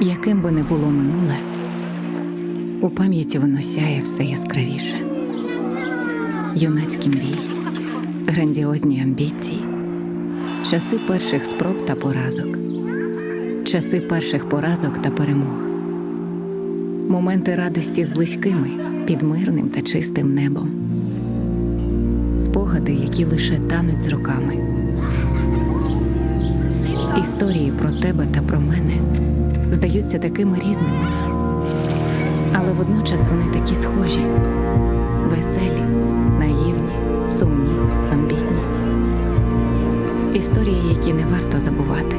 яким би не було минуле, у пам'яті воно сяє все яскравіше. Юнацькі мрії, грандіозні амбіції, часи перших спроб та поразок, часи перших поразок та перемог, моменти радості з близькими під мирним та чистим небом, спогади, які лише тануть з роками. Історії про тебе та про мене здаються такими різними, але водночас вони такі схожі, веселі, наївні, сумні, амбітні. Історії, які не варто забувати